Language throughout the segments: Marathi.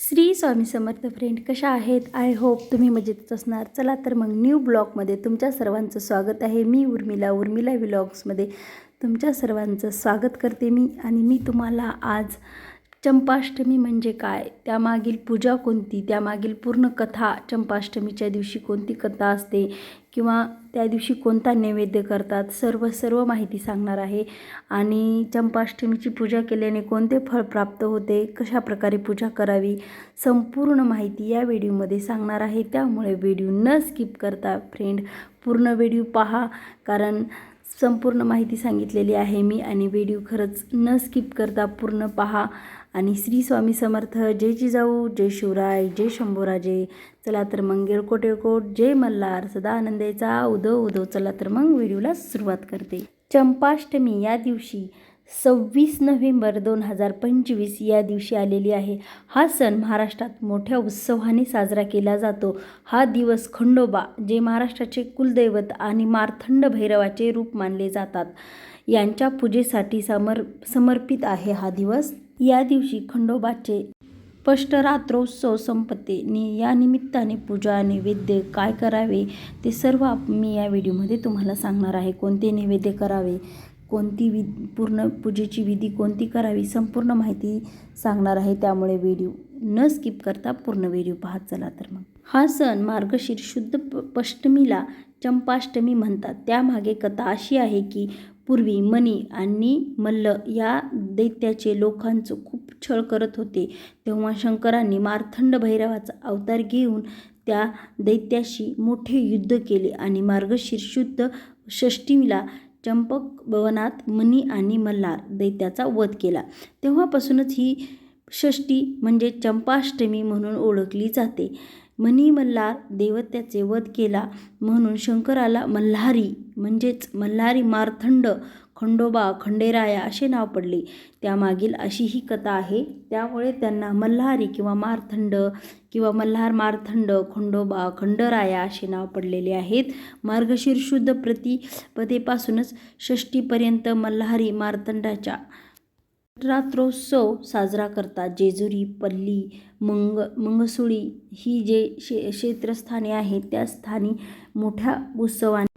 श्री स्वामी समर्थ फ्रेंड कशा आहेत? आय होप तुम्ही मजेतच असणार. चला तर मग न्यू ब्लॉगमध्ये तुमच्या सर्वांचं स्वागत आहे. मी उर्मिला उर्मिला व्लॉग्समध्ये तुमच्या सर्वांचं स्वागत करते मी. आणि मी तुम्हाला आज चंपाष्टमी म्हणजे काय? त्यामागील पूजा कोणती? त्यामागील पूर्ण कथा चंपाष्टमीच्या दिवशी कोणती कथा असते? किंवा त्या दिवशी कोणता नैवेद्य करतात? सर्व सर्व माहिती सांगणार आहे. आणि चंपाष्टमीची पूजा केल्याने कोणते फळ प्राप्त होते? कशा प्रकारे पूजा करावी? संपूर्ण माहिती या व्हिडिओमध्ये सांगणार आहे. त्यामुळे व्हिडिओ न स्किप करता फ्रेंड पूर्ण व्हिडिओ पहा. कारण संपूर्ण माहिती सांगितलेली आहे मी आणि व्हिडिओ खरंच न स्किप करता पूर्ण पहा. आणि श्री स्वामी समर्थ जय जिजाऊ जय शिवराय जय शंभूराजे. चला तर मग येळकोट येळकोट जय मल्हार सदा आनंदाचा उदो उदो. चला तर मग व्हिडिओला सुरुवात करते. चंपाष्टमी या दिवशी सव्वीस नोव्हेंबर दोन हजार पंचवीस या दिवशी आलेली आहे. हा सण महाराष्ट्रात मोठ्या उत्सवाने साजरा केला जातो. हा दिवस खंडोबा जे महाराष्ट्राचे कुलदैवत आणि मारथंड भैरवाचे रूप मानले जातात यांच्या पूजेसाठी समर समर्पित आहे हा दिवस. या दिवशी खंडोबाचे स्पष्टरात्रोत्सव संपते नि या निमित्ताने पूजा नैवेद्य काय करावे ते सर्व मी या व्हिडिओमध्ये तुम्हाला सांगणार आहे. कोणते नैवेद्य करावे? कोणती वि पूर्ण पूजेची विधी कोणती करावी संपूर्ण माहिती सांगणार आहे. त्यामुळे व्हिडिओ न स्किप करता पूर्ण व्हिडिओ पाहत चला तर मग. हा सण मार्गशीर शुद्ध प पष्टमीला चंपाष्टमी म्हणतात. त्यामागे कथा अशी आहे की पूर्वी मणी आणि मल्ल या दैत्याचे लोकांचं खूप छळ करत होते. तेव्हा शंकरांनी मारथंड भैरवाचा अवतार घेऊन त्या दैत्याशी मोठे युद्ध केले आणि मार्गशीर शुद्ध षष्टीला चंपक भवनात मनी आणि मल्हार दैत्याचा वध केला. तेव्हापासूनच ही षष्टी म्हणजे चंपाष्टमी म्हणून ओळखली जाते. मनी मल्हार देवत्याचे वध केला म्हणून शंकराला मल्हारी म्हणजेच मल्हारी मारथंड खंडोबा खंडेराया असे नाव पडले. त्यामागील अशी ही कथा आहे. त्यामुळे त्यांना मल्हारी किंवा मारथंड किंवा मल्हार मारथंड खंडोबा खंडराया असे नाव पडलेले आहेत. मार्गशीर्ष शुद्ध प्रतिपदेपासूनच षष्टीपर्यंत मल्हारी मार्तंडाच्या रात्रोत्सव साजरा करतात. जेजुरी पल्ली मंग मंगसुळी ही जे शे क्षेत्रस्थाने आहेत त्या स्थानी मोठ्या उत्सवाने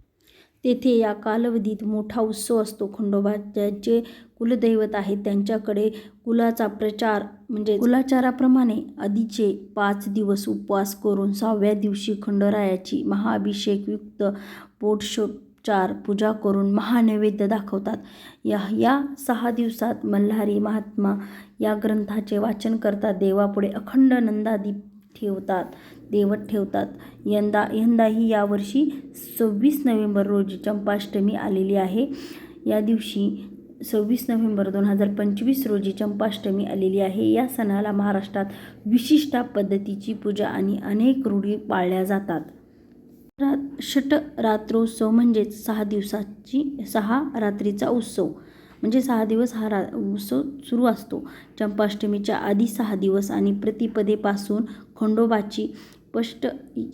तेथे या कालावधीत मोठा उत्सव असतो. खंडोबा ज्याचे कुलदैवत आहेत त्यांच्याकडे कुलाचा प्रचार म्हणजे कुलाचाराप्रमाणे आधीचे पाच दिवस उपवास करून सहाव्या दिवशी खंडोरायाची महाअभिषेकयुक्त पोटशोपचार पूजा करून महानैवेद्य दाखवतात. या या सहा दिवसात मल्हारी महात्मा या ग्रंथाचे वाचन करतात. देवापुढे अखंड नंदादीप ठेवतात देवत ठेवतात. यंदा यंदाही यावर्षी सव्वीस नोव्हेंबर रोजी चंपाष्टमी आलेली आहे. या दिवशी सव्वीस नोव्हेंबर दोन हजार पंचवीस रोजी चंपाष्टमी आलेली आहे. या सणाला महाराष्ट्रात विशिष्ट पद्धतीची पूजा आणि अनेक रूढी पाळल्या जातात. रा षट रात्रोत्सव म्हणजेच सहा दिवसाची सहा रात्रीचा उत्सव. म्हणजे सहा दिवस हा रा उत्सव सुरू असतो. चंपाष्टमीच्या आधी सहा दिवस आणि प्रतिपदेपासून खंडोबाची स्पष्ट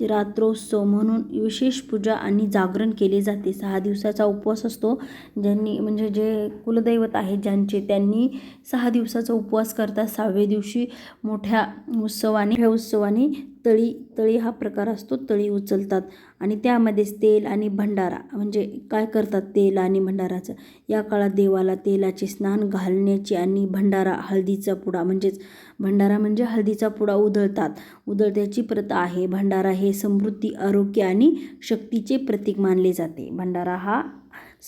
रात्रोत्सव म्हणून विशेष पूजा आणि जागरण केले जाते. सहा दिवसाचा उपवास असतो. ज्यांनी म्हणजे जे कुलदैवत आहेत ज्यांचे त्यांनी सहा दिवसाचा उपवास करतात. सहाव्या दिवशी मोठ्या उत्सवाने ह्या उत्सवाने तळी तळी हा प्रकार असतो तळी उचलतात. आणि त्यामध्येच तेल आणि भंडारा म्हणजे काय करतात तेल आणि भंडाराचं? या काळात देवाला तेलाचे स्नान घालण्याची आणि भंडारा हळदीचा पुडा म्हणजेच भंडारा म्हणजे हळदीचा पुडा उधळतात. उधळत्याची प्रथा आहे. भंडारा हे समृद्धी आरोग्य आणि शक्तीचे प्रतीक मानले जाते. भंडारा हा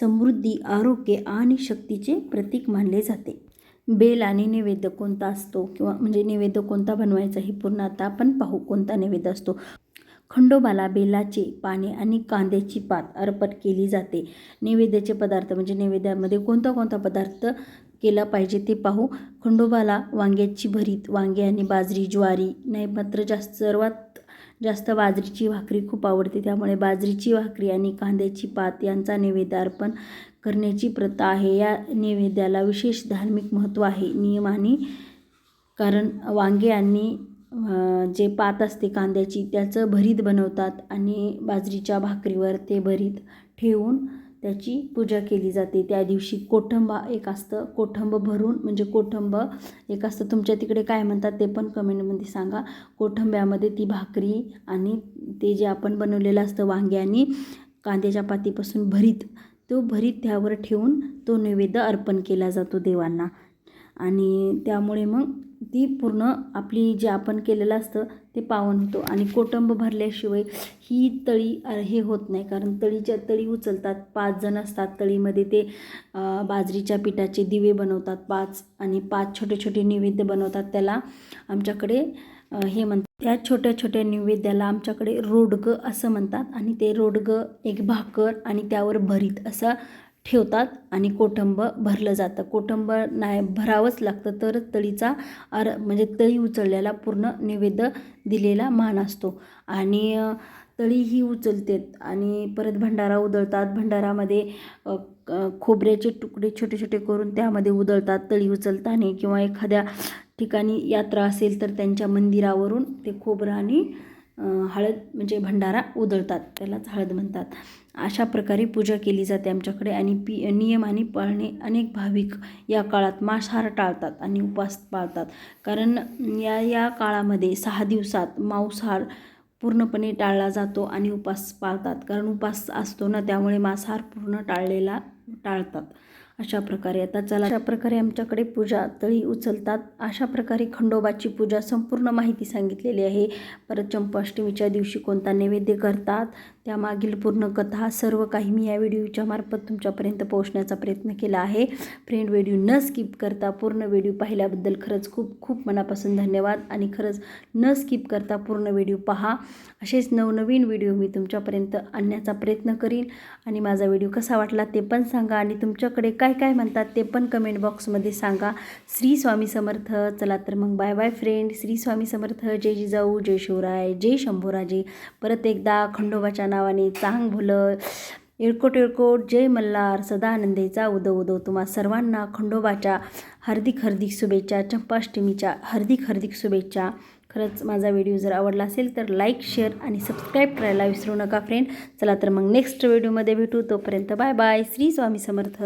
समृद्धी आरोग्य आणि शक्तीचे प्रतीक मानले जाते. बेल आणि नैवेद्य कोणता असतो किंवा म्हणजे नैवेद्य कोणता बनवायचा हे पूर्ण आता आपण पाहू कोणता नैवेद्य असतो? खंडोबाला बेलाचे पाने आणि कांद्याची पात अर्पण केली जाते. नैवेद्याचे पदार्थ म्हणजे नैवेद्यामध्ये कोणता कोणता पदार्थ केला पाहिजे ते पाहू. खंडोबाला वांग्याची भरीत वांगे आणि बाजरी ज्वारी नाही मात्र जास्त सर्वात जास्त बाजरीची भाकरी खूप आवडते. त्यामुळे बाजरीची भाकरी आणि कांद्याची पात यांचा नैवेद्य अर्पण करण्याची प्रथा आहे. या नैवेद्याला विशेष धार्मिक महत्त्व आहे. नियम आणि कारण वांगे आणि जे पात असते कांद्याची त्याचं भरीत बनवतात आणि बाजरीच्या भाकरीवर ते भरीत ठेवून त्याची पूजा केली जाते. त्या दिवशी कोठंबा एक असतं. कोठंब भरून म्हणजे कोठंब एक असतं. तुमच्या तिकडे काय म्हणतात ते पण कमेंटमध्ये सांगा. कोठंब्यामध्ये ती भाकरी आणि ते जे आपण बनवलेलं असतं वांगे आणि कांद्याच्या पातीपासून भरीत तो भरीत त्यावर ठेवून तो नैवेद्य अर्पण केला जातो देवांना. आणि त्यामुळे मग ती पूर्ण आपली जे आपण केलेलं असतं ते पावन होतो. आणि कोटंब भरल्याशिवाय ही तळी हे होत नाही. कारण तळीच्या तळी उचलतात. पाच जण असतात तळीमध्ये. ते बाजरीच्या पिठाचे दिवे बनवतात पाच आणि पाच छोटे छोटे नैवेद्य बनवतात. त्याला आमच्याकडे हे म्हणतात. त्या छोट्या छोट्या नैवेद्याला आमच्याकडे रोडगं असं म्हणतात. आणि ते रोडगं एक भाकर आणि त्यावर भरीत असं ठेवतात आणि कोटंब भरलं जातं. कोटंब नाही भरावंच लागतं. तर तळीचा अर म्हणजे तळी उचलल्याला पूर्ण नैवेद्य दिलेला मान असतो. आणि तळी ही उचलतेत आणि परत भंडारा उधळतात. भंडारामध्ये खोबऱ्याचे तुकडे छोटे छोटे करून त्यामध्ये उधळतात. तळी उचलताना किंवा एखाद्या ठिकाणी यात्रा असेल तर त्यांच्या मंदिरावरून ते खोबरं आणि हळद म्हणजे भंडारा उधळतात त्यालाच हळद म्हणतात. अशा प्रकारे पूजा केली जाते आमच्याकडे आणि पी नियम आणि पाळणे अनेक भाविक या काळात मांसाहार टाळतात आणि उपास पाळतात. कारण या या काळामध्ये सहा दिवसात मांसाहार पूर्णपणे टाळला जातो आणि उपास पाळतात. कारण उपास असतो ना त्यामुळे मांसाहार पूर्ण टाळलेला टाळतात. अशा प्रकारे आता चला अशा प्रकारे आमच्याकडे पूजा तळी उचलतात. अशा प्रकारे खंडोबाची पूजा संपूर्ण माहिती सांगितलेली आहे. परत चंपाष्टमीच्या दिवशी कोणता नैवेद्य करतात? त्यामागील पूर्ण कथा सर्व काही मी या व्हिडिओच्या मार्फत तुमच्यापर्यंत पोहोचण्याचा प्रयत्न केला आहे. फ्रेंड व्हिडिओ न स्किप करता पूर्ण व्हिडिओ पाहिल्याबद्दल खरंच खूप खूप मनापासून धन्यवाद. आणि खरंच न स्किप करता पूर्ण व्हिडिओ पहा. असेच नवनवीन व्हिडिओ मी तुमच्यापर्यंत आणण्याचा प्रयत्न करीन. आणि माझा व्हिडिओ कसा वाटला ते पण सांगा. आणि तुमच्याकडे काय काय म्हणतात ते पण कमेंट बॉक्समध्ये सांगा. श्री स्वामी समर्थ. चला तर मग bye bye friend Shri Swami Samarth. जय जिजाऊ जय शिवराय जय शंभूराजे. परत एकदा खंडोबाच्या नावाने चांग भुलं. येळकोट येळकोट जय मल्हार सदानंदेचा उदो उदो. तुम्हा सर्वांना खंडोबाच्या हार्दिक हार्दिक शुभेच्छा चंपाष्टमीच्या हार्दिक हार्दिक शुभेच्छा. खरंच माझा व्हिडिओ जर आवडला असेल तर लाईक शेअर आणि सबस्क्राईब करायला विसरू नका फ्रेंड. चला तर मग नेक्स्ट व्हिडिओमध्ये भेटू. तोपर्यंत बाय बाय. श्री स्वामी समर्थ.